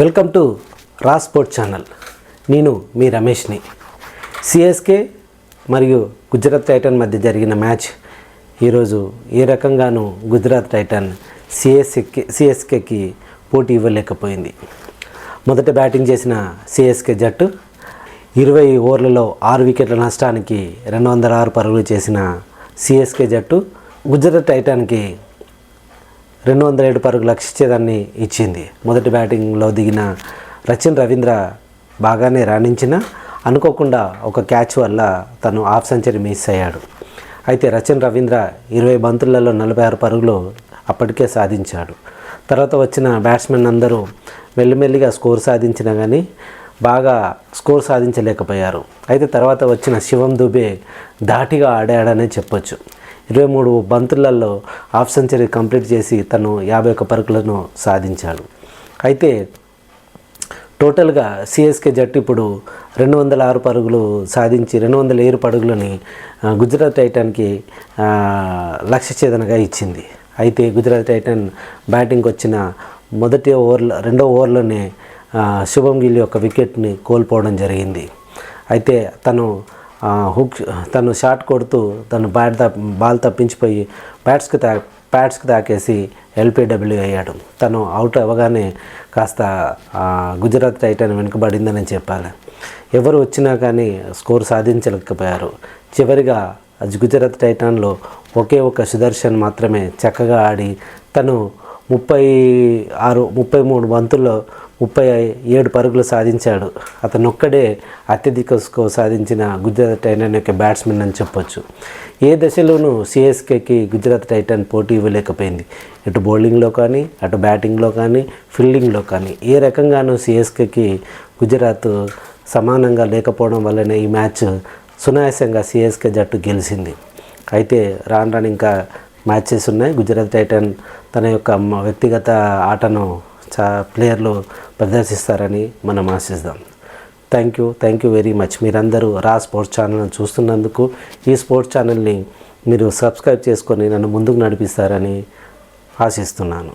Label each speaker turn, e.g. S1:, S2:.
S1: Welcome to రా sport channel. నేను మీ రమేష్ని. సిఎస్కే మరియు గుజరాత్ టైటన్ మధ్య జరిగిన మ్యాచ్. ఈరోజు ఏ రకంగానూ గుజరాత్ టైటన్ సిఎస్కే సిఎస్కేకి పోటీ ఇవ్వలేకపోయింది. మొదట బ్యాటింగ్ చేసిన సిఎస్కే జట్టు ఇరవై ఓవర్లలో ఆరు వికెట్ల నష్టానికి రెండు వందల ఆరు పరుగులు చేసిన సిఎస్కే జట్టు గుజరాత్ టైటాన్కి రెండు వందల ఏడు పరుగు లక్ష్యఛేదాన్ని ఇచ్చింది. మొదటి బ్యాటింగ్లో దిగిన రచిన్ రవీంద్ర బాగానే రాణించిన అనుకోకుండా ఒక క్యాచ్ వల్ల తను హాఫ్ సెంచరీ మిస్ అయ్యాడు. అయితే రచిన్ రవీంద్ర ఇరవై బంతులలో నలభై ఆరు పరుగులు అప్పటికే సాధించాడు. తర్వాత వచ్చిన బ్యాట్స్మెన్ అందరూ మెల్లిమెల్లిగా స్కోర్ సాధించినా కానీ బాగా స్కోర్ సాధించలేకపోయారు. అయితే తర్వాత వచ్చిన శివం దుబే ధాటిగా ఆడాడనే చెప్పొచ్చు. ఇరవై మూడు బంతులలో హాఫ్ సెంచరీ కంప్లీట్ చేసి తను యాభై ఒక్క పరుగులను సాధించాడు. అయితే టోటల్గా సిఎస్కే జట్టు ఇప్పుడు రెండు వందల ఆరు పరుగులు సాధించి రెండు వందల ఏడు పరుగులని గుజరాత్ టైటాన్కి లక్ష్య ఛేదనగా ఇచ్చింది. అయితే గుజరాత్ టైటన్ బ్యాటింగ్కి వచ్చిన మొదటి ఓవర్లో రెండో ఓవర్లోనే శుభం గిల్ యొక్క వికెట్ని కోల్పోవడం జరిగింది. అయితే తను హుక్ తను షాట్ కొడుతూ తను బ్యాట్ తా బాల్ తప్పించిపోయి బ్యాట్స్కి తా ప్యాడ్స్కి తాకేసి ఎల్పీడబ్ల్యూ అయ్యాడు. తను అవుట్ అవ్వగానే కాస్త గుజరాత్ టైటన్ వెనుకబడిందని చెప్పాలి. ఎవరు వచ్చినా కానీ స్కోర్ సాధించలేకపోయారు. చివరిగా గుజరాత్ టైటాన్లో ఒకే ఒక సుదర్శన్ మాత్రమే చక్కగా ఆడి తను ముప్పై ఆరు ముప్పై మూడు బంతుల్లో ముప్పై ఏడు పరుగులు సాధించాడు. అతను ఒక్కడే అత్యధిక స్కోర్ సాధించిన గుజరాత్ టైటన్ యొక్క బ్యాట్స్మెన్ అని చెప్పొచ్చు. ఏ దశలోనూ సిఎస్కేకి గుజరాత్ టైటన్ పోటీ ఇవ్వలేకపోయింది. ఇటు బౌలింగ్లో కానీ అటు బ్యాటింగ్లో కానీ ఫీల్డింగ్లో కానీ ఏ రకంగానూ సిఎస్కేకి గుజరాత్ సమానంగా లేకపోవడం వల్లనే ఈ మ్యాచ్ సునాయాసంగా సిఎస్కే జట్టు గెలిచింది. అయితే రాను రాను ఇంకా మ్యాచెస్ ఉన్నాయి. గుజరాత్ టైటన్ తన యొక్క వ్యక్తిగత ఆటను చా ప్లేయర్లు ప్రదర్శిస్తారని మనం ఆశిస్తాం. Thank you thank you very much మీరందరూ రా స్పోర్ట్స్ ఛానల్ని చూస్తున్నందుకు ఈ స్పోర్ట్స్ ఛానల్ని మీరు సబ్స్క్రైబ్ చేసుకొని నన్ను ముందుకు నడిపిస్తారని ఆశిస్తున్నాను.